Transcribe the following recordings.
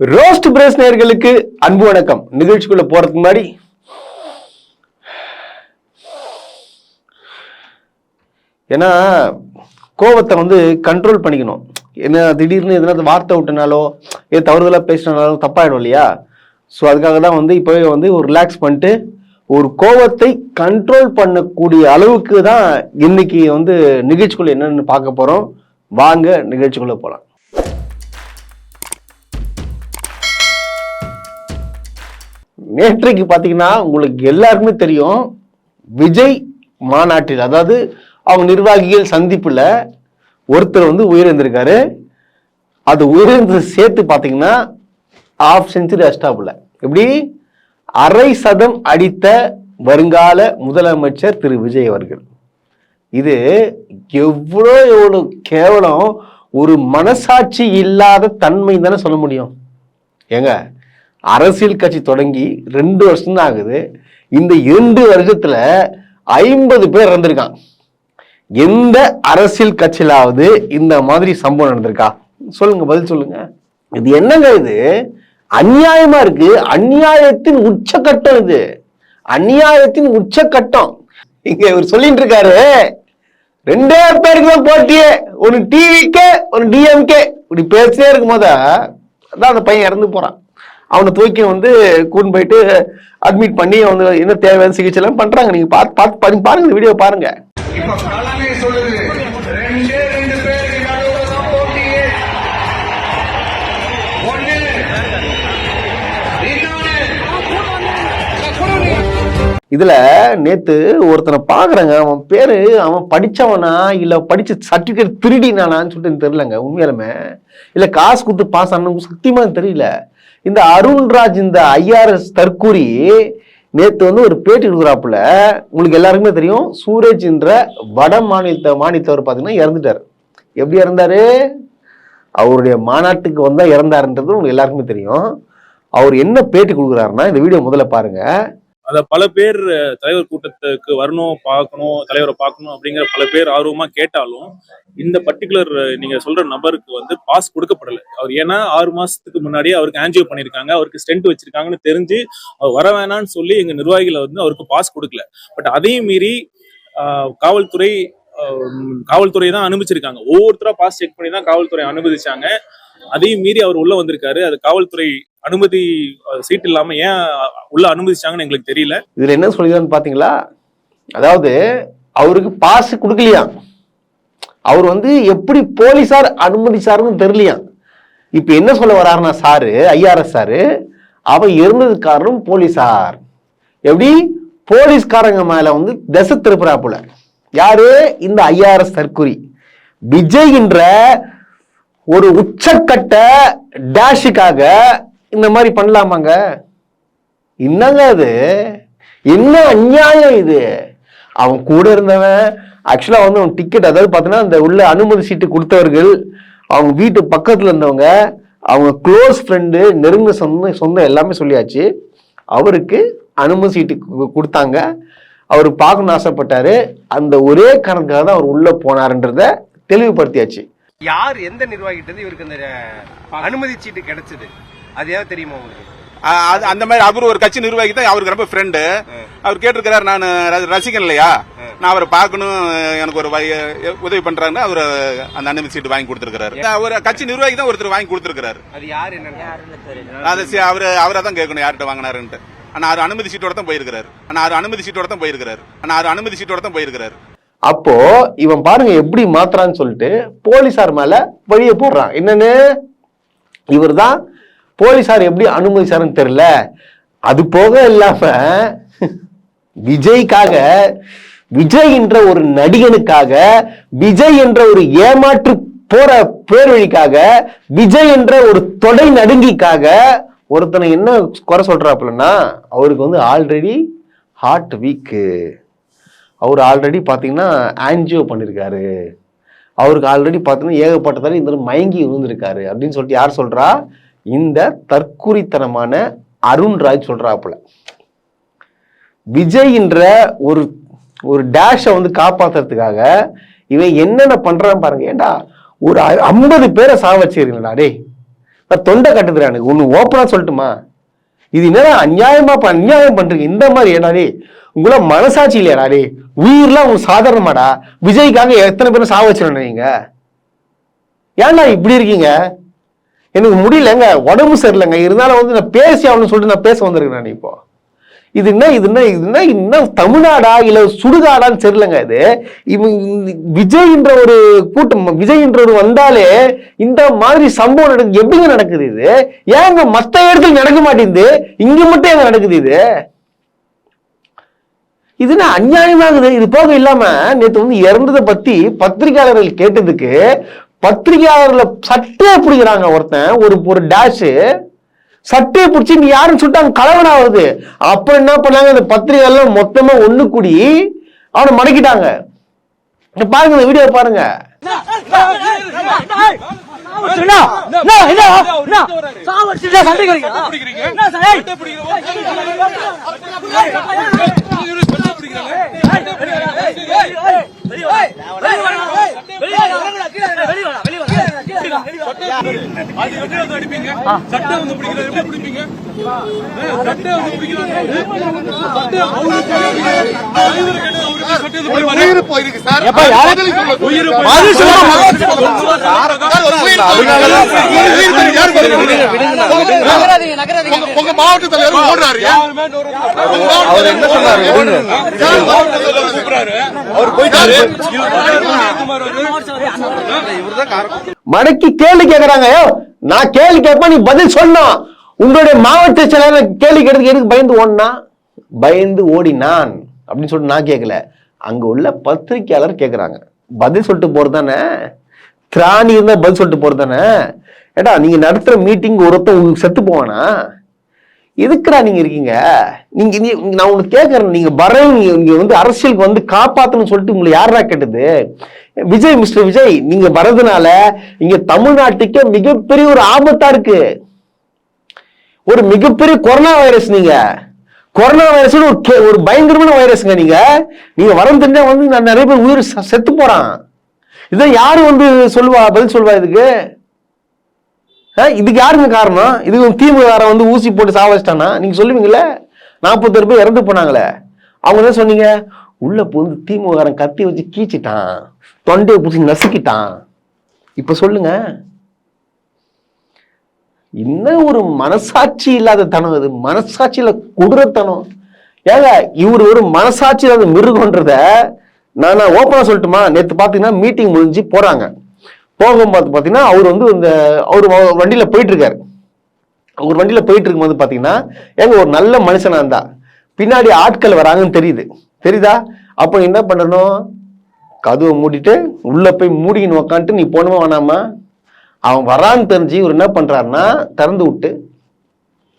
Roast brace நேர்களுக்கு அன்பு வணக்கம். நிகழ்ச்சிக்குள்ள போறதுக்கு முன்னாடி ஏன்னா கோவத்தை வந்து கண்ட்ரோல் பண்ணிக்கணும். என்ன திடீர்னு எதனா வார்த்தை விட்டனாலோ ஏதோ தவறுதலாக பேசினாலோ தப்பாயிடும் இல்லையா? ஸோ அதுக்காக தான் வந்து இப்போவே வந்து ஒரு ரிலாக்ஸ் பண்ணிட்டு ஒரு கோவத்தை கண்ட்ரோல் பண்ணக்கூடிய அளவுக்கு தான் இன்னைக்கு வந்து நிகழ்ச்சிக்குள்ள என்னென்னு பார்க்க போகிறோம் வாங்க நிகழ்ச்சிக்குள்ளே போகலாம் நேற்றைக்கு பார்த்தீங்கன்னா உங்களுக்கு எல்லாருக்குமே தெரியும் விஜய் மாநாட்டில் அதாவது அவங்க நிர்வாகிகள் சந்திப்பில் ஒருத்தர் வந்து உயிரிழந்திருக்காரு. அது உயிரிழந்தது சேர்த்து பார்த்தீங்கன்னா ஆஃப் செஞ்சுரி அஸ்டாப்பில் எப்படி? அரை சதம் அடித்த வருங்கால முதலமைச்சர் திரு விஜய் அவர்கள். இது எவ்வளோ எவ்வளோ கேவலம் ஒரு மனசாட்சி இல்லாத தன்மை தானே சொல்ல முடியும். ஏங்க அரசியல் கட்சி தொடங்கி ரெண்டு வருஷம் தான் ஆகுது. இந்த இரண்டு வருஷத்துல ஐம்பது பேர் இறந்திருக்கான் எந்த அரசியல் கட்சியிலாவது இந்த மாதிரி சம்பவம் நடந்திருக்கா? சொல்லுங்க பதில் சொல்லுங்க. இது என்னங்க இது? அநியாயமா இருக்கு. அநியாயத்தின் உச்சக்கட்டம் இது. அநியாயத்தின் உச்சக்கட்டம். இங்க இவர் சொல்லிட்டு இருக்காரு. ரெண்டே பேருக்கு தான் போட்டியே ஒன்னு டிவிக்கே ஒன்னு டிஎம்கே இப்படி பேசிட்டே இருக்கும் போத அதான் அந்த பையன் இறந்து போறான். அவனை தூக்கி வந்து கூட்டு போயிட்டு அட்மிட் பண்ணி அவங்க என்ன தேவையான சிகிச்சை எல்லாம் பண்றாங்க. நீங்க பார்த்து பார்த்து பாருங்க இந்த வீடியோ பாருங்க. இதுல நேத்து ஒருத்தனை பாக்குறேங்க. அவன் பேரு அவன் படிச்சவனா இல்ல படிச்ச சர்டிபிகேட் திருடினானான்னு சொல்லிட்டு தெரியலங்க. உண்மையாலுமே. இல்ல காசு கொடுத்து பாஸ் ஆனு சத்தியமா தெரியல. இந்த அருண்ராஜ் இந்த ஐஆர்எஸ் தற்கூரி நேற்று வந்து ஒரு பேட்டி கொடுக்குறாப்புல. உங்களுக்கு எல்லாருக்குமே தெரியும். சூரஜ் என்ற வட மாநிலத்த மாநிலத்தவர் பார்த்தீங்கன்னா இறந்துட்டார். எப்படி இறந்தாரு? அவருடைய மாநாட்டுக்கு வந்தால் இறந்தாருன்றது உங்களுக்கு எல்லாருக்குமே தெரியும். அவர் என்ன பேட்டி கொடுக்குறாருன்னா இந்த வீடியோ முதல்ல பாருங்கள் அத பல பேர் தலைவர் கூட்டத்துக்கு வரணும் பார்க்கணும் தலைவரை பார்க்கணும் அப்படிங்கிற பல பேர் ஆர்வமா கேட்டாலும் இந்த பர்டிகுலர் நீங்க சொல்ற நபருக்கு வந்து பாஸ் கொடுக்கப்படல. அவர் ஏன்னா ஆறு மாசத்துக்கு முன்னாடியே அவருக்கு ஆன்ஜியோ பண்ணிருக்காங்க அவருக்கு ஸ்டென்ட் வச்சிருக்காங்கன்னு தெரிஞ்சு அவர் வர வேணாம்னு சொல்லி எங்க நிர்வாகிகளை வந்து அவருக்கு பாஸ் கொடுக்கல. பட் அதையும் மீறி காவல்துறை காவல்துறை தான் அனுமதிச்சிருக்காங்க. ஒவ்வொருத்தரா பாஸ் செக் பண்ணி தான் காவல்துறை அனுமதிச்சாங்க. அதையும் மீறி அவர் உள்ள வந்திருக்காரு. அது காவல்துறை அனுமதி சீட் இல்லாம ஏன் உள்ள அனுமதிச்சாங்கன்னு எங்களுக்கு தெரியல. இதுல என்ன சொல்லிருக்கான்னு பாத்தீங்களா? அதாவது அவருக்கு பாஸ் கொடுக்கலையா? அவர் வந்து எப்படி போலீசார் அனுமதிச்சாருன்னு தெரியலையா? இப்ப என்ன சொல்ல வர்றாருன்னா சாரு ஐஆர்எஸ் சாரு அவ இருந்தது காரணம் போலீசார் எப்படி? போலீஸ்காரங்க மேல வந்து திசை திருப்புறாப்புல யாரு? இந்த ஐஆர்எஸ் தற்குறி விஜய் என்ற ஒரு உச்சக்கட்ட டேஷுக்காக இந்த மாதிரி பண்ணலாமாங்க? என்னங்க அது? என்ன அநியாயம் இது? அவன் கூட இருந்தவன் ஆக்சுவலா வந்து அவன் டிக்கெட் அதாவது பார்த்தீங்கன்னா அந்த உள்ள அனுமதி சீட்டு கொடுத்தவர்கள் அவங்க வீட்டு பக்கத்தில் இருந்தவங்க அவங்க க்ளோஸ் ஃப்ரெண்டு நெருங்க சொந்த சொந்தம் எல்லாமே சொல்லியாச்சு. அவருக்கு அனுமதி சீட்டு கொடுத்தாங்க. அவர் பார்க்கணும்னு ஆசைப்பட்டாரு. அந்த ஒரே கணக்காக தான் அவர் உள்ளே போனாருன்றத தெளிவுபடுத்தியாச்சு. யார் எந்த நிர்வாகிட்டது இவருக்கு அந்த அனுமதி சீட்டு கிடைச்சது? அது ஏதாவது தெரியுமா உங்களுக்கு? அது அந்த மாதிரி அவர் ஒரு கட்சி நிர்வாகி தான் அவருக்கு ரொம்ப ஃப்ரெண்டு அவர் கேட்டிருக்கிறார் நான் ரசிகன் இல்லையா? நான் அவரை பார்க்கணும் எனக்கு ஒரு உதவி பண்றாருன்னு அவர் அந்த அனுமதி சீட்டு வாங்கி கொடுத்திருக்கிறாரு. அவர் கட்சி நிர்வாகி தான் ஒருத்தர் வாங்கி கொடுத்திருக்கிறாரு. அது யார் என்ன அது சி- அவரு அவரை தான் கேட்கணும் யார்கிட்ட வாங்கினாருன்ட்டு. ஆனா அவர் அனுமதி சீட்டோட தான் போயிருக்கிறாரு. ஆனா அவர் அனுமதி சீட்டோட தான் போயிருக்கிறாரு. ஆனா அவர் அனுமதி சீட்டோட தான் போயிருக்கிறாரு. அப்போ இவன் பாருங்க எப்படி மாத்துறான்னு சொல்லிட்டு போலீசார் மேல வழிய போடுறான். என்னன்னு? இவர்தான் போலீஸார் எப்படி அனுமதிச்சாருன்னு தெரியல. அது போக இல்லாம விஜய்க்காக விஜய் என்ற ஒரு நடிகனுக்காக விஜய் என்ற ஒரு ஏமாற்று போற பேர்வழிக்காக விஜய் என்ற ஒரு தொடை நடுங்கிக்காக ஒருத்தனை என்ன குறை சொல்றாப்புலன்னா அவருக்கு வந்து ஆல்ரெடி ஹார்ட் வீக்கு அவர் ஆல்ரெடி பார்த்தீங்கன்னா ஆன்ஜியோ பண்ணியிருக்காரு அவருக்கு ஆல்ரெடி பார்த்தீங்கன்னா ஏகப்பட்டதால இந்த மயங்கி விழுந்திருக்காரு. அப்படின்னு சொல்லிட்டு யார் சொல்றா? இந்த தற்குறித்தனமான அருண்ராஜ் சொல்றாப்புல. விஜய்ன்ற ஒரு ஒரு டேஷை வந்து காப்பாத்துறதுக்காக இவன் என்னென்ன பண்றான் பாருங்க. ஏண்டா ஒரு ஐம்பது பேரை சாவ வச்சிருக்கீங்களா டேய். நான் தொண்டை கட்டுதுறானு ஒன்று ஓப்பனாக சொல்லட்டுமா? இது என்னடா அநியாயமா அநியாயம் பண்றீங்க. இந்த மாதிரி ஏடாடே உங்கள மனசாட்சி இல்லையாடா உயிர்லாம் உங்க சாதாரணமாடா. விஜய்க்காக எத்தனை பேரும் சாவ நீங்க? ஏன்டா இப்படி இருக்கீங்க? எனக்கு முடியலங்க உடம்பு சரியில்லைங்க. இருந்தாலும் வந்து நான் பேசி ஆகணும்னு சொல்லிட்டு நான் பேச வந்திருக்கேன் நான் இப்போ. இது என்ன இது என்ன இது என்ன இன்னும் தமிழ்நாடா இல்லை சுடுகாடான்னு தெரியலங்க இது. இவங்க விஜய்ன்ற ஒரு கூட்டம் விஜய்ன்ற ஒரு வந்தாலே இந்த மாதிரி சம்பவம் நடக்குது எப்படிங்க நடக்குது இது? ஏங்க மத்த இடத்துல நடக்க மாட்டேங்குது இங்க மட்டும் எங்க நடக்குது இது? இது என்ன அநியாயமாகுது? இது போக இல்லாம நேற்று வந்து இறந்ததை பத்தி பத்திரிகையாளர்கள் கேட்டதுக்கு பத்திரிகையாளர்ல சட்டையை பிடிக்கிறாங்க ஒருத்தன் ஒரு ஒரு டேஷ் சட்டையை பிடிச்சி நீ யாருன்னு சொல்லிட்டு அங்க கலவரம் ஆகுது அப்ப என்ன பண்ணாங்க அந்த பத்திரிகையாளர் மொத்தமா ஒண்ணு கூடி அவனை மடக்கிட்டாங்க இங்க பாருங்க இந்த வீடியோ பாருங்க வெளியே வரா வெளியே வரா வெளியே வரா வெளியே வரா வெளியே உயிர் போயிருக்கு சார். உயிர் உங்க மாவட்ட தலைவர் ஓடுறாரு. அவர் என்ன போயிட்டாரு மடக்கி கேள்வி கேக்குறாங்க. "யோ, நான் கேள்வி கேட்பேன் நீ பதில் சொன்னோம் உங்களுடைய மாவட்ட செயலாளர் கேள்வி கேட்டதுக்கு எதுக்கு பயந்து ஓடினா? பயந்து ஓடினான் அப்படின்னு சொல்லிட்டு நான் கேட்கல அங்க உள்ள பத்திரிக்கையாளர் கேக்குறாங்க. பதில் சொல்லிட்டு போறது தானே? திராணி இருந்தா பதில் சொல்லிட்டு போறது தானே? ஏடா நீங்க நடத்துற மீட்டிங் ஒருத்தன் உங்களுக்கு செத்து போவானா? எதுக்குடா நீங்க இருக்கீங்க? நீங்க நீ- நான் உனக்கு கேட்கறேன் நீங்க வரவங்க இங்க வந்து அரசியலுக்கு வந்து காப்பாத்தணும்னு சொல்லிட்டு உங்களை யாரா கேட்டது? விஜய் மிஸ்டர் விஜய் நீங்க வர்றதுனால இங்க தமிழ்நாட்டுக்கே மிகப்பெரிய ஒரு ஆபத்தா இருக்கு. ஒரு மிகப்பெரிய கொரோனா வைரஸ் நீங்க. கொரோனா வைரஸ் ஒரு ஒரு பயங்கரமான வைரஸ்ங்க நீங்க. நீங்க வரம் தெரிஞ்சா வந்து நான் நிறைய பேர் உயிர் செத்து போறான். இதை யாரு வந்து சொல்லுவா பதில் சொல்வா இதுக்கு? இதுக்கு யாருங்க காரணம்? இதுக்கு திமுக வந்து ஊசி போட்டு சாவச்சிட்டானா நீங்க சொல்லுவீங்களே நாற்பத்தொரு பேர் இறந்து போனாங்களே. அவங்க என்ன சொன்னீங்க? உள்ள போந்து திமுக கத்தி வச்சு கீச்சிட்டான். தொண்டையை பிடிச்சி நசுக்கிட்டான். இப்ப சொல்லுங்க. என்ன ஒரு மனசாட்சி இல்லாத தனம் இது மனசாட்சியில குடுறத்தனம். ஏங்க இவர் ஒரு மனசாட்சி இல்லாத மிருகன்றத நான் ஓப்பனா சொல்லட்டுமா? நேற்று பாத்தீங்கன்னா மீட்டிங் முடிஞ்சு போறாங்க. போகும்போது பார்த்தீங்கன்னா அவர் வந்து இந்த அவர் வண்டியில் போயிட்டுருக்காரு. அவர் வண்டியில் போயிட்டு இருக்கும்போது பார்த்தீங்கன்னா ஏங்க ஒரு நல்ல மனுஷனாக இருந்தா பின்னாடி ஆட்கள் வராங்கன்னு தெரியுது. தெரியுதா? அப்போ என்ன பண்ணணும்? கதவை மூடிட்டு உள்ளே போய் மூடிக்கின்னு உக்காந்துட்டு நீ போனமா வேணாமா? அவன் வரான்னு தெரிஞ்சு இவர் என்ன பண்ணுறாருன்னா திறந்து விட்டு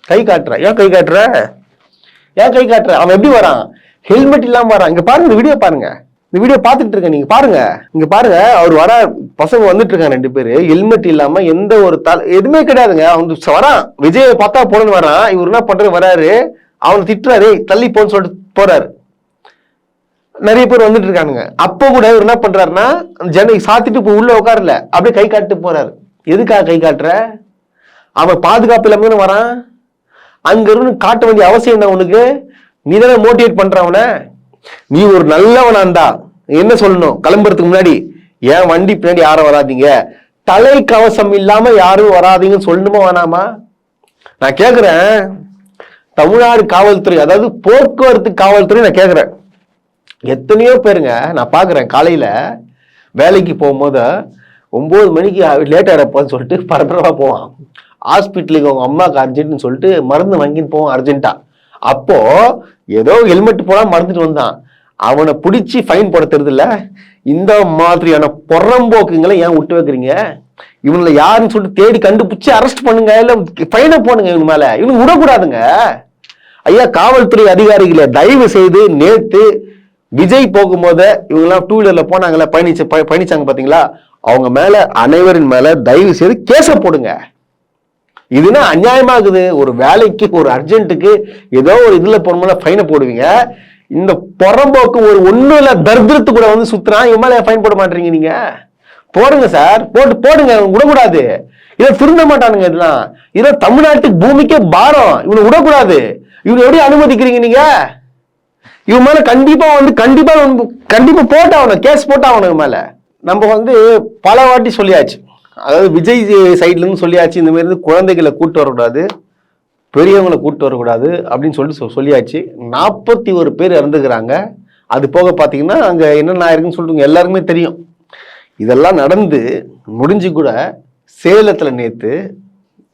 கை காட்டுற. ஏன் கை காட்டுற? ஏன் கை காட்டுற? அவன் எப்படி வரான்? ஹெல்மெட் இல்லாமல் வரான். இங்கே பாருங்க வீடியோ பாருங்கள் இந்த வீடியோ பார்த்துட்டு இருக்கேன். நீங்க பாருங்க. இங்க பாருங்க. அவர் வர பசங்க வந்துட்டு இருக்காங்க ரெண்டு பேரு. ஹெல்மெட் இல்லாம எந்த ஒரு தல எதுவுமே கிடையாதுங்க. அவன் வரான். விஜயை பார்த்தா போனன்னு வரான். இவர் என்ன பண்றது? வராரு. அவனை திட்டுறாரு. தள்ளி போன்னு சொல்லிட்டு போறாரு. நிறைய பேர் வந்துட்டு இருக்கானுங்க. அப்போ கூட இவர் என்ன பண்றாருன்னா ஜனை சாத்திட்டு இப்போ உள்ள உட்காரல. அப்படியே கை காட்டு போறாரு. எதுக்காக கை காட்டுற? அவன் பாதுகாப்பு இல்லாம வரான். அங்க இருந்து காட்ட வேண்டிய அவசியம் என்ன உனக்கு? நீ தானே மோட்டிவேட் பண்றவன அவனை? நீ ஒரு நல்லவனா இருந்தா என்ன சொல்லணும்? கிளம்புறதுக்கு முன்னாடி ஏன் வண்டி பின்னாடி யாரும் வராதீங்க? தலை கவசம் இல்லாம யாரும் வராதீங்கன்னு சொல்லணுமா வேணாமா? நான் கேக்குறேன். தமிழ்நாடு காவல்துறை அதாவது போக்குவரத்து காவல்துறை நான் கேக்குறேன். எத்தனையோ பேருங்க நான் பாக்குறேன் காலையில வேலைக்கு போகும்போது ஒன்பது மணிக்கு லேட் ஆகிறப்போன்னு சொல்லிட்டு பரபரப்பா போவான். ஹாஸ்பிட்டலுக்கு அவங்க அம்மாவுக்கு அர்ஜென்ட்னு சொல்லிட்டு மருந்து வாங்கின்னு போவான் அர்ஜென்ட்டா அப்போ ஏதோ ஹெல்மெட் போனா மறந்துட்டு வந்தான். அவனை பிடிச்சி ஃபைன் போட இல்லை இந்த மாதிரியான பொறம்போக்குங்களை ஏன் விட்டு வைக்கிறீங்க? இவனில் யாருன்னு சொல்லிட்டு தேடி கண்டுபிடிச்சி அரெஸ்ட் பண்ணுங்க. இல்லை ஃபைனை போடுங்க இவங்க மேலே. இவனுக்கு விடக்கூடாதுங்க. ஐயா காவல்துறை அதிகாரிகளை தயவு செய்து நேத்து விஜய் போகும்போது இவங்கெல்லாம் டூ வீலர்ல போனாங்களே பயணிச்சு பயணிச்சாங்க பார்த்தீங்களா அவங்க மேல அனைவரின் மேல தயவு செய்து கேச போடுங்க. இதுனா அநியாயமா இருக்குது ஒரு வேலைக்கு ஒரு அர்ஜென்ட்டுக்கு ஏதோ ஒரு இதுல போனோம்னா ஃபைனை போடுவீங்க. இந்த புறம்போக்கு ஒரு ஒன்றும் இல்ல தர்திரத்து கூட வந்து சுத்துறான் இவன் மேல ஃபைன் போட மாட்டீங்க நீங்க? போடுங்க சார் போட்டு போடுங்க. விடக்கூடாது. இதை திருந்த மாட்டானுங்க இதெல்லாம். இதெல்லாம் தமிழ்நாட்டுக்கு பூமிக்கே பாரம். இவனை விடக்கூடாது. இவனை எப்படி அனுமதிக்கிறீங்க நீங்க? இவன் மேல கண்டிப்பா வந்து கண்டிப்பா கண்டிப்பா போட்டா கேஸ் போட்டாகணும் அவனுக்கு மேல. நம்ம வந்து பல வாட்டி சொல்லியாச்சு. அதாவது விஜய் சைட்லேருந்து சொல்லியாச்சு இந்த மாதிரி குழந்தைகளை கூட்டு வரக்கூடாது பெரியவங்களை கூட்டு வரக்கூடாது அப்படின்னு சொல்லிட்டு சொ- சொல்லியாச்சு. நாற்பத்தி ஒரு பேர் இறந்துக்கிறாங்க அது போக பார்த்தீங்கன்னா அங்கே என்னென்ன ஆயிருக்குன்னு சொல்லிட்டு எல்லாருமே எல்லாருக்குமே தெரியும். இதெல்லாம் நடந்து முடிஞ்சு கூட சேலத்தில் நேற்று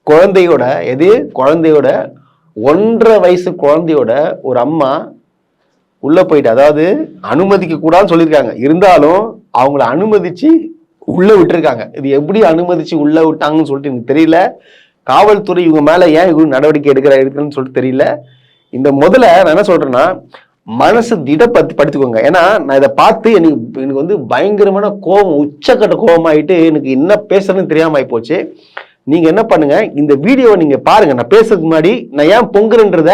குழந்தையோட எது? குழந்தையோட ஒன்றரை வயசு குழந்தையோட ஒரு அம்மா உள்ளே போயிட்டு அதாவது அனுமதிக்க கூடாதுன்னு சொல்லியிருக்காங்க. இருந்தாலும் அவங்கள அனுமதித்து உள்ள விட்டுருக்காங்க. இது எப்படி அனுமதிச்சு உள்ள விட்டாங்கன்னு சொல்லிட்டு எனக்கு தெரியல. காவல்துறை இவங்க மேல ஏன் இவங்க நடவடிக்கை எடுக்கிற எடுக்கணும்னு சொல்லிட்டு தெரியல. இந்த முதல்ல நான் என்ன சொல்றேன்னா மனசு திடப்படுத்தி படுத்துக்கோங்க ஏன்னா நான் இதை பார்த்து எனக்கு எனக்கு வந்து பயங்கரமான கோபம் உச்சக்கட்ட கோபமாயிட்டு எனக்கு என்ன பேசுறதுன்னு தெரியாம ஆகி போச்சு நீங்க என்ன பண்ணுங்க இந்த வீடியோவை நீங்க பாருங்க. நான் பேசுறதுக்கு முன்னாடி நான் ஏன் பொங்குறன்றத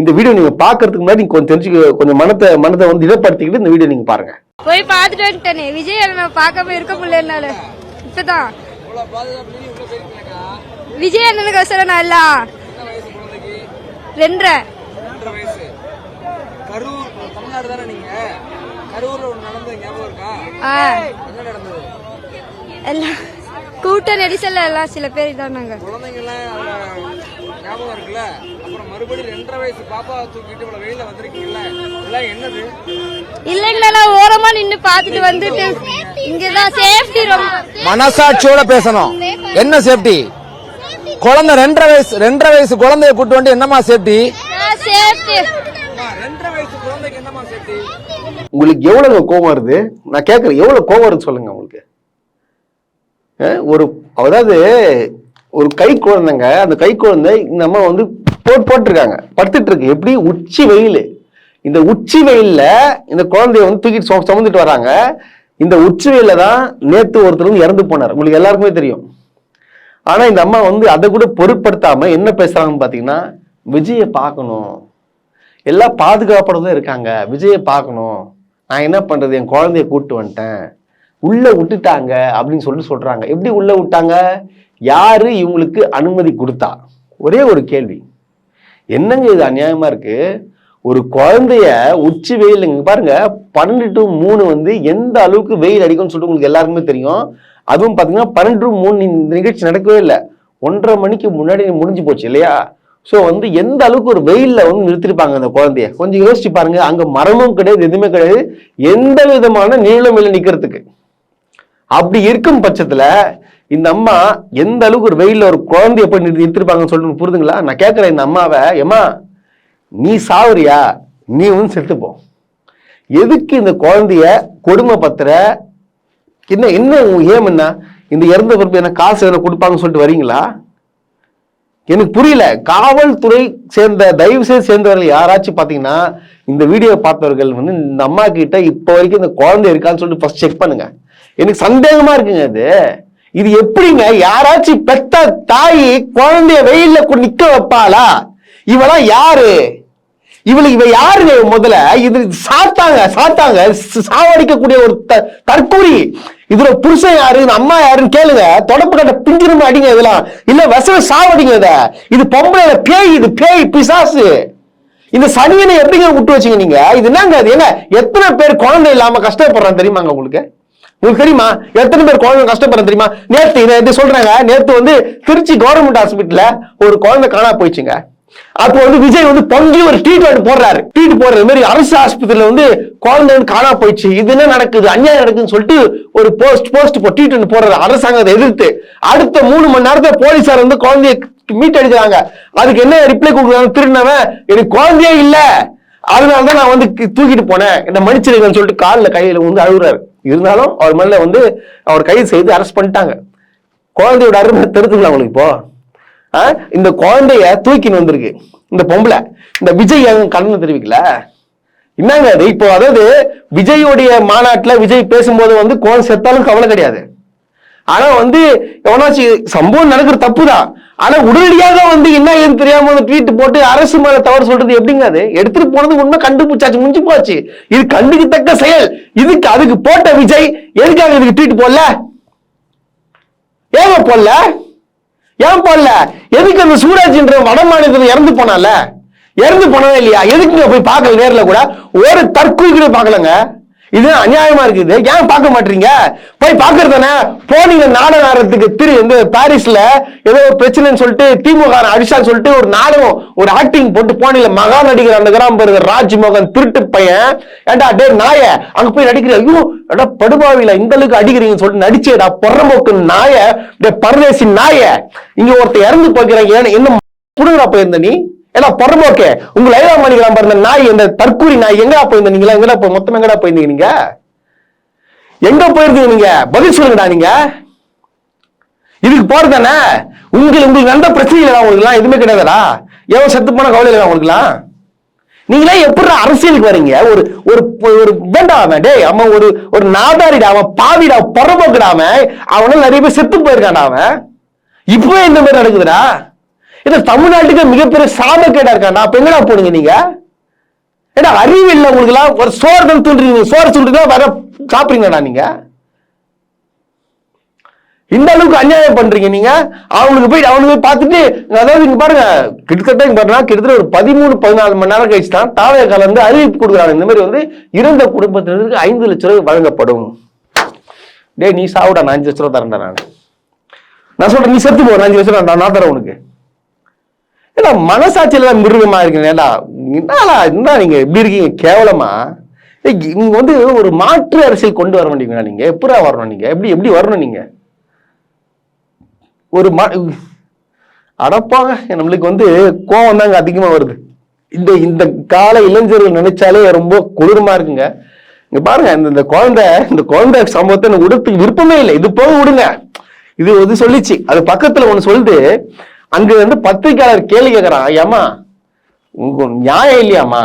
இந்த வீடியோ நீங்க பாக்குறதுக்கு முன்னாடி கொஞ்சம் தெரிஞ்சு கொஞ்சம் மனத்தை மனதை வந்து திடப்படுத்திக்கிட்டு இந்த வீடியோ நீங்க பாருங்க. போய் பார்த்துட்டு வந்துட்டேனே. விஜய் அண்ணனை பார்க்காம இருக்க முடியல என்னால. இப்பதான். விஜய் அண்ணனுக்கு அவசரம் நான் எல்லாம் ரெண்டரை கரூர் தமிழ்நாடு தானே நீங்க? கரூர்ல ஒண்ணு நடந்தது ஞாபகம் இருக்கா? ஆ. என்ன நடந்தது? எல்லாம் கூட்ட நெரிசல்ல எல்லாம் சில பேர் இதானாங்க. ஞாபகம் இருக்குல்ல? அப்புறம் மறுபடியும் ரெண்டரை வயசு பாப்பாவை தூக்கிட்டு இவ்வளவு வெயில வந்திருக்கீங்கல்ல? இதெல்லாம் என்னது? இல்லைங்கண்ணா நான் ஓரமா நின்னு பார்த்துட்டு வந்துட்டு இங்கதான் சேஃப்டி ரொம்ப மனசாட்சியோட பேசணும். என்ன சேஃப்டி குழந்தை ரெண்டரை வயசு ரெண்டரை வயசு குழந்தைய கூட்டு வந்து என்னமா சேஃப்டி சேஃப்டி அம்மா, ரெண்டரை வயசு குழந்தைக்கு என்னமா சேஃப்டி உங்களுக்கு எவ்வளவு கோவம் வருது? நான் கேட்கறேன் எவ்வளவு கோவம் வருது சொல்லுங்க உங்களுக்கு. ஒரு அதாவது ஒரு கை குழந்தைங்க அந்த கை குழந்தை இந்த அம்மா வந்து போட் போட்டிருக்காங்க. படுத்துட்டு இருக்கு எப்படி? உச்சி வெயில். இந்த உச்சி வெயில்ல இந்த குழந்தைய வந்து தூக்கிட்டு சுமந்துட்டு வராங்க. இந்த உச்சி வெயில தான் நேத்து ஒருத்தர் வந்து இறந்து போனார். உங்களுக்கு எல்லாருக்குமே தெரியும். ஆனா இந்த அம்மா வந்து அதை கூட பொருட்படுத்தாம என்ன பேசுறாங்கன்னு பாத்தீங்கன்னா விஜயை பார்க்கணும். எல்லாம் பாதுகாப்போட தான் இருக்காங்க. விஜயை பார்க்கணும். நான் என்ன பண்றது? என் குழந்தைய கூப்பிட்டு வந்துட்டேன். உள்ள விட்டுட்டாங்க அப்படின்னு சொல்லிட்டு சொல்றாங்க. எப்படி உள்ள விட்டாங்க? யாரு இவங்களுக்கு அனுமதி கொடுத்தா? ஒரே ஒரு கேள்வி. என்னங்க இது அநியாயமா இருக்கு? ஒரு குழந்தைய உச்சி வெயில் பாருங்க பன்னெண்டு டு மூணு வந்து எந்த அளவுக்கு வெயில் அடிக்கும்னு சொல்லிட்டு உங்களுக்கு எல்லாருக்குமே தெரியும். அதுவும் பார்த்தீங்கன்னா பன்னெண்டு டு மூணு இந்த நிகழ்ச்சி நடக்கவே இல்லை. ஒன்றரை மணிக்கு முன்னாடி முடிஞ்சு போச்சு இல்லையா? ஸோ வந்து எந்த அளவுக்கு ஒரு வெயிலில் வந்து நிறுத்திருப்பாங்க அந்த குழந்தைய? கொஞ்சம் யோசிச்சு பாருங்க. அங்கே மரமும் கிடையாது எதுவுமே கிடையாது. எந்த விதமான நீளம் இல்லை நிற்கிறதுக்கு அப்படி இருக்கும் பட்சத்துல இந்த அம்மா எந்த அளவுக்கு ஒரு வெயில்ல ஒரு குழந்தைய போய் நிறுத்தி நிறுத்திருப்பாங்கன்னு சொல்லிட்டு புரிதுங்களா நான் கேட்கிறேன் இந்த அம்மாவை ஏம்மா நீ சாவுறியா? நீ வந்து செத்துப்போ எதுக்கு இந்த குழந்தைய கொடுமை பத்திர என்ன என்ன உன் ஏம் என்ன? இந்த இறந்த பிறப்பு என்ன காசு எதனா கொடுப்பாங்கன்னு சொல்லிட்டு வரீங்களா? எனக்கு புரியல. காவல்துறை சேர்ந்த தயவு செய்து சேர்ந்தவர்கள் யாராச்சும் பாத்தீங்கன்னா இந்த வீடியோ பார்த்தவர்கள் வந்து இந்த அம்மா கிட்ட இப்போ வரைக்கும் இந்த குழந்தை இருக்கான்னு சொல்லிட்டு ஃபர்ஸ்ட் செக் பண்ணுங்க. எனக்கு சந்தேகமா இருக்குங்க அது. இது எப்படிங்க? யாராச்சும் பெத்த தாய் குழந்தைய வெயில்ல கொண்டு நிக்க வைப்பாளா? இவெல்லாம் யாரு? இவளுக்கு இவ யாருங்க முதல்ல? இது சாத்தாங்க சாத்தாங்க. சாவடிக்கக்கூடிய ஒரு த- தற்கூரி. இதுல புருஷன் யாரு அம்மா யாருன்னு கேளுங்க. தொடப்பு கட்ட பிஞ்சிரும் அடிங்க இதெல்லாம். இல்ல விசவ சாவடிங்க இத. இது பொம்பளை பேய் இது பேய் பிசாசு. இந்த சனியனை எப்படிங்க விட்டு வச்சீங்க நீங்க? இது என்னங்க அது? என்ன எத்தனை பேர் குழந்தை இல்லாம கஷ்டப்படுறாங்க தெரியுமாங்க உங்களுக்கு? உங்களுக்கு தெரியுமா? எத்தனை பேர் குழந்தை கஷ்டப்படுறாங்க தெரியுமா? நேத்து இதை இது சொல்றாங்க. நேத்து வந்து திருச்சி கவர்மெண்ட் ஹாஸ்பிட்டல்ல ஒரு குழந்தை காணா போயிடுச்சுங்க. அப்போ வந்து விஜய் வந்து பொங்கி ஒரு ட்ரீட்மெண்ட் போடுறாரு. ட்ரீட் போடுற மாதிரி அரசு ஆஸ்பத்திரியில வந்து குழந்தை வந்து காணா போயிடுச்சு. இது என்ன நடக்குது? அநியாயம் நடக்குதுன்னு சொல்லிட்டு ஒரு போஸ்ட் போஸ்ட் ட்ரீட்மெண்ட் போடுறாரு. அரசாங்கத்தை எதிர்த்து. அடுத்த மூணு மணி நேரத்தில் போலீஸார் வந்து குழந்தைய மீட் அடிக்கிறாங்க. அதுக்கு என்ன ரிப்ளை கொடுக்குறாங்க திருநவன் எனக்கு குழந்தையே இல்ல. அதனாலதான் நான் வந்து தூக்கிட்டு போனேன். என்ன மன்னிச்சிருக்கேன்னு சொல்லிட்டு காலில் கையில வந்து அழுகுறாரு. இருந்தாலும் அவர் மேல வந்து அவர் கைது செய்து அரெஸ்ட் பண்ணிட்டாங்க. குழந்தையோட அருமை தெரிஞ்சுக்கலாம் உங்களுக்கு இப்போ. இந்த குழந்தைய தூக்கின்னு வந்திருக்கு. இந்த பொம்பளை. இந்த விஜய் ஏன் கடன் தெரிவிக்கல? என்னங்க அது இப்போ அதாவது விஜயோடைய மாநாட்டில் விஜய் பேசும்போது வந்து குழந்தை செத்தாலும் கவலை கிடையாது. ஆனா வந்து எவனாச்சு சம்பவம் நடக்கிற தப்பு தான் ஆனா உடனடியாக வந்து என்ன ஏதுன்னு தெரியாம வந்து ட்வீட் போட்டு அரசு மேல தவறு சொல்றது எப்படிங்க அது? எடுத்துட்டு போனது உண்மை கண்டுபிடிச்சாச்சு முடிஞ்சு போச்சு. இது கண்டுக்கத்தக்க செயல். இதுக்கு அதுக்கு போட்ட விஜய் எதுக்காக இதுக்கு ட்வீட் போடல? ஏங்க போடல? ஏன் போடல? எதுக்கு அந்த சூராஜ்ன்ற வட மாநிலத்தில் இறந்து போனால? இறந்து போனவே இல்லையா? எதுக்கு போய் பார்க்கல நேரில் கூட? ஒரு தற்கொலை கூட பார்க்கலங்க. இது அநியாயமா இருக்குது. ஏன் பார்க்க மாட்டீங்க? போய் பாக்குறது தானே? போனீங்க நாடகம் ஆடுறதுக்கு திரு இந்த பாரிஸ்ல ஏதோ ஒரு பிரச்சனைன்னு சொல்லிட்டு திமுக அடிச்சான்னு சொல்லிட்டு ஒரு நாடகம் ஒரு ஆக்டிங் போட்டு போனீங்க மகா நடிகர் அந்த கிராம பாருங்க ராஜ்மோகன் திருட்டு பையன். ஏண்டா டே நாய அங்க போய் நடிக்கிற ஐயோ எடா படுபாவில இந்த அளவுக்கு அடிக்கிறீங்கன்னு சொல்லிட்டு நடிச்சேடா பொறம்போக்கு நாய டே பரதேசி நாய. இங்க ஒருத்தர் இறந்து போய்க்கிறாங்க ஏன்னா என்ன புடுங்கடா போயிருந்த நீ? ஏன்னா பொறம்போக்கே உங்க லைலா மணிக்கலாம் பாருங்க நாய் இந்த தற்கூரி நாய் எங்கடா போயிருந்த நீங்களா எங்கடா போய் மொத்தம் எங்கடா போயிருந்தீங்க நீங்க? எங்க போயிருந்தீங்க நீங்க? பதில் சொல்லுங்கடா நீங்க. இதுக்கு போறதானே உங்களுக்கு உங்களுக்கு எந்த பிரச்சனை இல்லடா உங்களுக்குலாம் எதுவுமே கிடையாதுடா. ஏதோ செத்து போன கவலை இல்லடா உங்களுக்குலாம் நீங்களே எப்படி அரசியலுக்கு வரீங்க? ஒரு ஒரு ஒரு வேண்டாம் அவன். டேய் அவன் ஒரு ஒரு நாதாரிடா அவன் பாவிடா பொறம்போக்குடா அவன். அவனால நிறைய பேர் செத்து போயிருக்கான்டா அவன். இப்பவே இந்த மாதிரி நடக்குதுடா. இது தமிழ்நாட்டுக்கு மிகப்பெரிய சாபக்கேடா இருக்காண்டா அப்ப எங்கடா போடுங்க நீங்க? ஏடா அறிவு இல்லை உங்களுக்குலாம் ஒரு சோறு தான் தூண்டுறீங்க. சோறு தூண்டுறீங்க வர சாப்பிடுறீங்கடா நீங்க? இந்த அளவுக்கு அநியாயம் பண்றீங்க நீங்க? அவங்களுக்கு போய் அவனுக்கு போய் பார்த்துட்டு அதாவது இங்க பாருங்க கிட்டத்தட்ட இங்க பாருங்க கிட்டத்தட்ட ஒரு பதிமூணு பதினாலு மணி நேரம் கழிச்சு தான் தாவே கலந்து அறிவிப்பு கொடுக்குறாங்க. இந்த மாதிரி வந்து இறந்த குடும்பத்தினருக்கு ஐந்து லட்ச ரூபாய் வழங்கப்படும். டேய் நீ சாவுடா. நான் அஞ்சு லட்ச ரூபா தரேன்டா நான். நான் சொல்றேன் நீ செத்து போ. அஞ்சு லட்ச ரூபா நான் தரேன் உனக்கு. ஏன்னா மனசாட்சியில தான் மிருகமா இருக்கீங்களா என்னடா என்ன நீங்க எப்படி இருக்கீங்க? கேவலமா? ஏய், வந்து ஒரு மாற்று அரசியல் கொண்டு வர மாட்டீங்களா நீங்க? எப்படா வரணும் நீங்க? எப்படி எப்படி வரணும் நீங்க? ஒரு மா அடப்பாங்க நம்மளுக்கு வந்து கோவம் தாங்க அதிகமா வருது. இந்த இந்த கால இளைஞர்கள் நினைச்சாலே ரொம்ப குளிர்மா இருக்குங்க. இங்க பாருங்க இந்த இந்த குழந்தை இந்த குழந்தை சம்பவத்தை எனக்கு விடுறதுக்கு விருப்பமே இல்லை. இது போக விடுங்க. இது வந்து சொல்லிச்சு. அது பக்கத்துல ஒன்று சொல்லுது. அங்க வந்து பத்திரிக்கையாளர் கேள்வி கேட்கிறான் ஏமா உங்க நியாயம் இல்லையாமா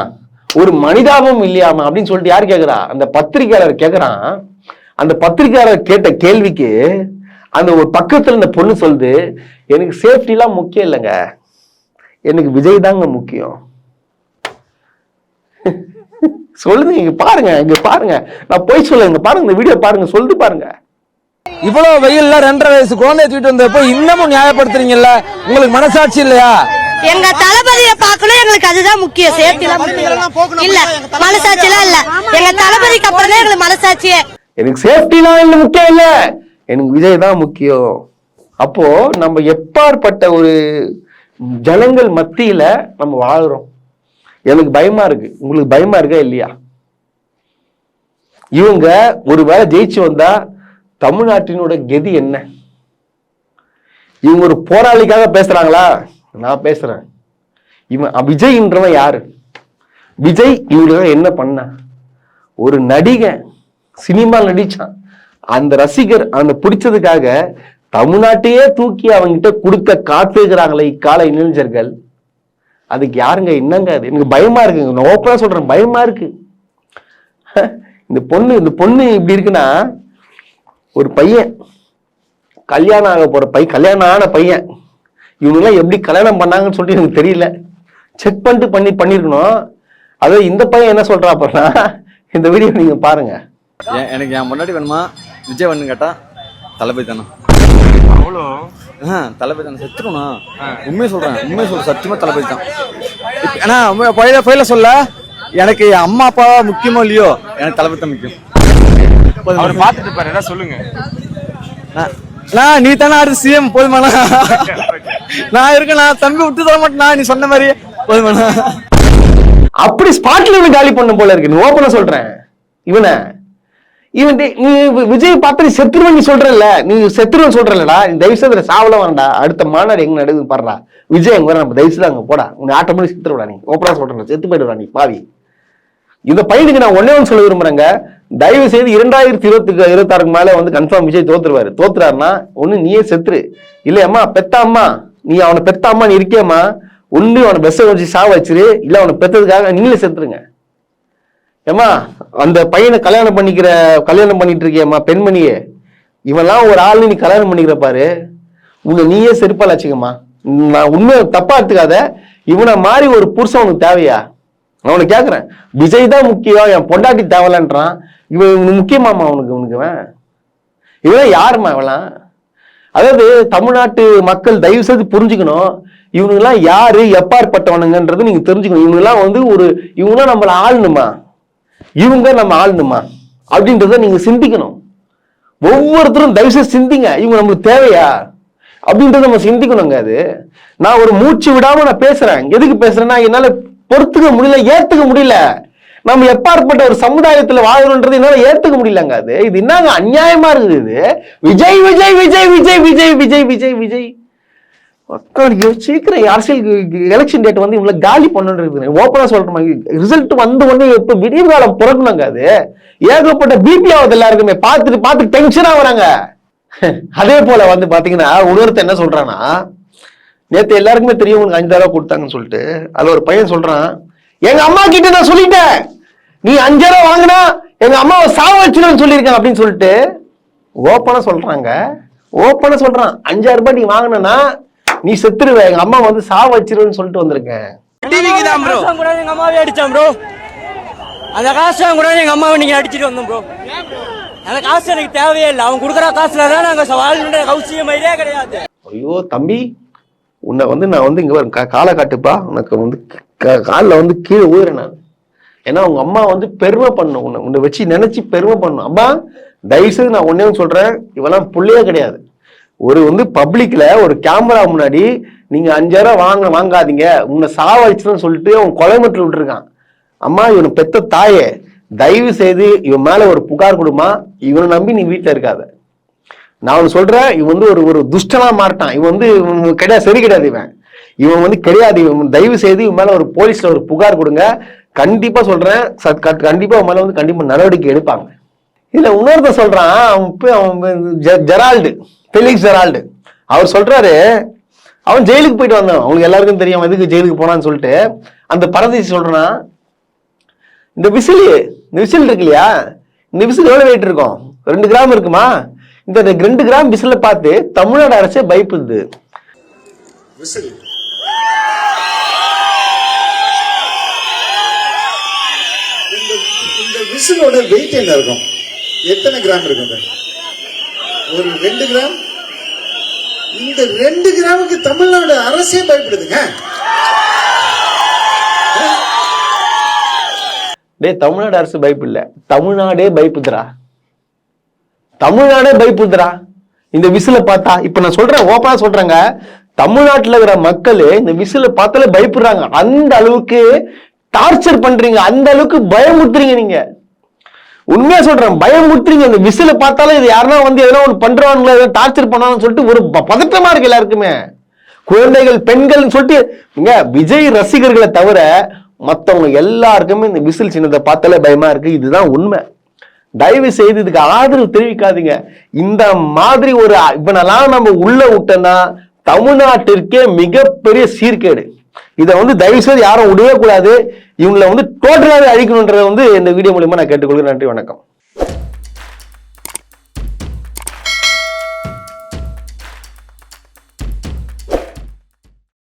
ஒரு மனிதாபம் இல்லையாமா அப்படின்னு சொல்லிட்டு யார் கேக்குறா? அந்த பத்திரிக்கையாளர் கேக்குறான். அந்த பத்திரிக்கையாளர் கேட்ட கேள்விக்கு அந்த ஒரு பக்கத்துல இந்த பொண்ணு சொல்லுது எனக்கு சேஃப்டி எல்லாம் முக்கியம் இல்லைங்க. எனக்கு விஜய் தாங்க முக்கியம். சொல்லுங்க இங்க பாருங்க இங்க பாருங்க. நான் போய் சொல்லுங்க பாருங்க இந்த வீடியோ பாருங்க சொல்லிட்டு பாருங்க. இவ்வளவு வெயில்ல ரெண்டரை வயசு குழந்தைய தூக்கிட்டு வந்தப்ப இன்னமும் நியாயப்படுத்துறீங்கல்ல? உங்களுக்கு மனசாட்சி இல்லையா? எங்க தளபதியை பார்க்கணும் எங்களுக்கு அதுதான் முக்கியம். சேஃப்டி இல்ல மனசாட்சியெல்லாம் இல்ல. எங்க தளபதிக்கு அப்புறம் தான் எங்களுக்கு மனசாட்சியே. எனக்கு சேஃப்டிலாம் இல்லை முக்கியம் இல்லை. எனக்கு விஜய் தான் முக்கியம். அப்போ நம்ம எப்பாற்பட்ட ஒரு ஜனங்கள் மத்தியில நம்ம வாழ்றோம். எனக்கு பயமா இருக்கு. உங்களுக்கு பயமா இருக்கா இல்லையா? இவங்க ஒருவேளை ஜெயிச்சு வந்தா தமிழ்நாட்டினோட கெதி என்ன? இவங்க ஒரு போராளிக்காக பேசுறாங்களா? நான் பேசுறேன். இவன் விஜய்ன்றவன் யாரு? விஜய் இவங்க என்ன பண்ண? ஒரு நடிகன் சினிமா நடிச்சான். அந்த ரசிகர் அந்த பிடிச்சதுக்காக தமிழ்நாட்டையே தூக்கி அவங்கிட்ட கொடுக்க காத்துக்கிறாங்களே இக்கால இளைஞர்கள். அதுக்கு யாருங்க என்னங்க அது? எனக்கு பயமா இருக்குங்க நான் ஓப்பனா சொல்றேன் பயமா இருக்கு. இந்த பொண்ணு இந்த பொண்ணு இப்படி இருக்குன்னா ஒரு பையன் கல்யாணம் ஆக போற பை கல்யாணம் ஆன பையன். இவங்கெல்லாம் எப்படி கல்யாணம் பண்ணாங்கன்னு சொல்லிட்டு எனக்கு தெரியல. செக் பண்ணிட்டு பண்ணி பண்ணிருக்கணும். அதாவது இந்த பையன் என்ன சொல்றா அப்படின்னா இந்த வீடியோ நீங்க பாருங்க. எ- எனக்கு என் முன்னாடி வேணுமா? விஜய் வேணும்னு கேட்டா தளபதி தானே. அவ்வளோ? தளபதி தானே. செத்துருவா உண்மையை சொல்றேன் உண்மையை சொல்ற சத்தியமா தளபதி தான். உண்மையா பழைய பயில சொல்ல. எனக்கு என் அம்மா அப்பா முக்கியமோ இல்லையோ எனக்கு தளபதி தான் முக்கியம். அவர் பார்த்துட்டு பாரு ஏதாவது சொல்லுங்க? நான்- நீ தானே அடுத்து சிஎம் போதுமாண்ணா நான் இருக்கேன் நான் தம்பி விட்டு தர மாட்டேனா நீ சொன்ன மாதிரி போதுமாண்ணா அப்படி ஸ்பாட்ல இவனை காலி பண்ண போல இருக்கு. நீ ஓப்பனா சொல்றேன். இவனை. இவன் நீ விஜய் பார்த்து நீ செத்துருவன் நீ சொல்றல நீ செத்துருவன் சொல்றலடா நீ தயவு செய்து சாவல வேண்டா அடுத்த மாநாடு எங்க நடக்குது பாடுறா விஜய் எங்க வர நம்ம தயவு செய்து அங்க போடா. உன்னை ஆட்டோமேட்டிக் செத்துருவடா நீ. ஓப்பனா சொல்றேன் செத்து போயிடுவா நீ பாவி. இந்த பையனுக்கு நான் ஒன்னே ஒன்று சொல்ல விரும்புறேங்க. தயவு செய்து இரண்டாயிரத்தி இருபத்துக்கு இருபத்தாறுக்கு மேல வந்து கன்ஃபார்ம் விஜய் தோத்துருவாரு. தோத்துறாருன்னா ஒண்ணு நீயே செத்துரு. இல்லையம்மா பெத்த அம்மா நீ அவனை பெத்த அம்மா நீ இருக்கியம்மா. ஒண்ணு அவனை பெஸ்ஸை வச்சு சாவ வச்சிரு. இல்ல அவனை பெத்ததுக்காக நீங்களே செத்துருங்க. ஏம்மா அந்த பையனை கல்யாணம் பண்ணிக்கிற கல்யாணம் பண்ணிட்டு இருக்கியம்மா பெண்மணியே. இவன்லாம் ஒரு ஆள் நீ கல்யாணம் பண்ணிக்கிற பாரு. உன்னை நீயே செருப்பால் வச்சுக்கம்மா நான் உண்மையை தப்பா எடுத்துக்காத. இவனை மாதிரி ஒரு புருஷன் உனக்கு தேவையா? நான் உனக்கு கேட்குறேன் விஜய் தான் முக்கியம். என் பொண்டாட்டி தேவையில்லன்றான் இவன் இவனுக்கு முக்கியமாமா உனக்கு இவனுக்குவன் இவன். யாருமா யாரும்மா அதாவது தமிழ்நாட்டு மக்கள் தயவு செய்து புரிஞ்சுக்கணும். இவனுங்கெல்லாம் யாரு எப்பாற்பட்டவனுங்கன்றது நீங்க தெரிஞ்சுக்கணும். இவங்கெல்லாம் வந்து ஒரு இவங்களாம் நம்மளை ஆளணுமா இவங்க நம்ம ஆளணுமா அப்படின்றத நீங்க சிந்திக்கணும். ஒவ்வொருத்தரும் தயவு செய்து சிந்திங்க. இவங்க நம்மளுக்கு தேவையா? அப்படின்றத நம்ம சிந்திக்கணுங்க அது. நான் ஒரு மூச்சு விடாம நான் பேசுறேன். எதுக்கு பேசுறேன்னா என்னால பொறுத்துக்க முடியல ஏத்துக்க முடியல. நம்ம எப்பாற்பட்ட ஒரு சமுதாயத்துல வாழணுன்றது என்னால ஏத்துக்க முடியலங்க அது. இது என்னங்க அநியாயமா இருக்குது இது? விஜய் விஜய் விஜய் விஜய் விஜய் விஜய் விஜய் விஜய். சீக்கிரம் அரசியல் எலெக்ஷன் டேட் வந்து இவ்வளவு காலி பண்ணுன்றது ஓப்பனா சொல்றேன் ரிசல்ட் வந்த உடனே இப்ப விடிய காலம் பிறக்கணுங்க அது. ஏகப்பட்ட பிபி ஆகுது எல்லாருக்குமே. பார்த்துட்டு பார்த்து டென்ஷன் ஆகுறாங்க அதே போல வந்து பாத்தீங்கன்னா உணர்த்த என்ன சொல்றான்னா நேத்து எல்லாருக்குமே தெரியும் உனக்கு அஞ்சாயிரம் ரூபா கொடுத்தாங்கன்னு சொல்லிட்டு. அதுல ஒரு பையன் சொல்றான் எங்க அம்மா கிட்ட நான் சொல்லிட்டேன். நீ அஞ்சாயிரம் வாங்கினா எங்க அம்மாவை சாவ வச்சிருன்னு சொல்லியிருக்கேன் அப்படின்னு சொல்லிட்டு ஓப்பனா சொல்றாங்க. ஓப்பனா சொல்றான். அஞ்சாயிரம் ரூபாய் நீ வாங்கினா நீ செத்துருவ. எங்க அம்மா வந்து சாவ வச்சிருவேன்னு சொல்லிட்டு வந்திருக்கேன். டிவிக்கு தான் ப்ரோ கூட எங்க அம்மாவே அடிச்சான் ப்ரோ அந்த காசு கூட எங்க அம்மாவை நீங்க அடிச்சிட்டு வந்தோம் ப்ரோ அந்த காசு எனக்கு தேவையே இல்லை. அவன் கொடுக்குற காசுல தான் நாங்க வாழ்கின்ற கௌசியம் மாதிரியே கிடையாது. ஐயோ தம்பி உன்னை வந்து நான் வந்து இங்க காலை காட்டுப்பா. உனக்கு வந்து காலில் வந்து கீழே ஊதுறேன் நான். ஏன்னா உங்க அம்மா வந்து பெருமை பண்ணும் உன்னை உன்னை வச்சு நினைச்சு பெருமை பண்ணும். அம்மா தயவுசெய்து நான் ஒன்னே ஒன்று சொல்றேன் இவெல்லாம் புள்ளையே கிடையாது. ஒரு வந்து பப்ளிக்ல ஒரு கேமரா முன்னாடி நீங்க அஞ்சாயிரம் வாங்க வாங்காதீங்க. உன்னை சாவழிச்சுன்னு சொல்லிட்டு அவன் கொலைமட்டில் விட்டுருக்கான். அம்மா இவனை பெத்த தாயே தயவு செய்து இவன் மேல ஒரு புகார் கொடுமா இவனை நம்பி நீ வீட்டில் இருக்காத. நான் அவன் சொல்றேன் இவன் வந்து ஒரு ஒரு துஷ்டனா மாட்டான் இவன் வந்து கிடையாது சரி கிடையாது இவன். இவன் வந்து கிடையாது இவன் தயவு செய்து இவன் மேல ஒரு போலீஸ்ல ஒரு புகார் கொடுங்க. கண்டிப்பா சொல்றேன். கண்டிப்பா அவன் மேல வந்து கண்டிப்பா நடவடிக்கை எடுப்பாங்க. இதுல இன்னொருத்த சொல்றான் அவன் போய் அவன் ஜெரால்டு பெலிக்ஸ் ஜெரால்டு. அவர் சொல்றாரு அவன் ஜெயிலுக்கு போயிட்டு வந்தான். அவங்களுக்கு எல்லாருக்கும் தெரியும் எதுக்கு ஜெயிலுக்கு போனான்னு சொல்லிட்டு. அந்த பரதேசி சொல்றான் இந்த விசில் இந்த விசில் இருக்கு இல்லையா? இந்த விசில் எவ்வளவு வெயிட் இருக்கும்? ரெண்டு கிராம் இருக்குமா? இந்த ரெண்டு கிராம் விசில பார்த்து தமிழ்நாடு அரசே பயப்படுது. விசில். இந்த வெயிட் என்ன இருக்கும்? எத்தனை கிராம் இருக்கும் ஒரு ரெண்டு கிராம்? இந்த ரெண்டு கிராமுக்கு தமிழ்நாடு அரசே பயப்படுதுங்க. டேய் தமிழ்நாடு அரசு பயப்பில்ல. தமிழ்நாடே பைப்புதுரா தமிழ்நாடே பைப்புதுரா இந்த விசில பார்த்தா இப்ப நான் சொல்றேன் ஓப்பனா சொல்றேங்க. தமிழ்நாட்டுல இருக்கிற மக்கள் இந்த விசில பார்த்தாலே பயப்படுறாங்க. அந்த அளவுக்கு டார்ச்சர் பண்றீங்க. அந்த அளவுக்கு பயமுறுத்துறீங்க நீங்க. உண்மையா சொல்றேன் பயமுறுத்துறீங்க இந்த விசில பார்த்தாலே இது யாருன்னா வந்து எதனா ஒன்று பண்றாங்களோ எதனா டார்ச்சர் பண்ணான்னு சொல்லிட்டு ஒரு ப- பதட்டமா இருக்கு எல்லாருக்குமே. குழந்தைகள் பெண்கள்னு சொல்லிட்டு இங்க விஜய் ரசிகர்களை தவிர மற்றவங்க எல்லாருக்குமே இந்த விசில் சின்னத்தை பார்த்தாலே பயமா இருக்கு. இதுதான் உண்மை. தயவு செய்து இதுக்கு ஆதரவு தெரிவிக்காதீங்க. இந்த மாதிரி ஒரு இவனெல்லாம் நம்ம உள்ள விட்டோம்னா தமிழ்நாட்டிற்கே மிகப்பெரிய சீர்கேடு. இதை வந்து தயவு செய்து யாரும் விடவே கூடாது. இவங்களை வந்து டோட்டலாகவே அழிக்கணுன்றதை வந்து இந்த வீடியோ மூலியமா நான் கேட்டுக்கொள்கிறேன். நன்றி வணக்கம்.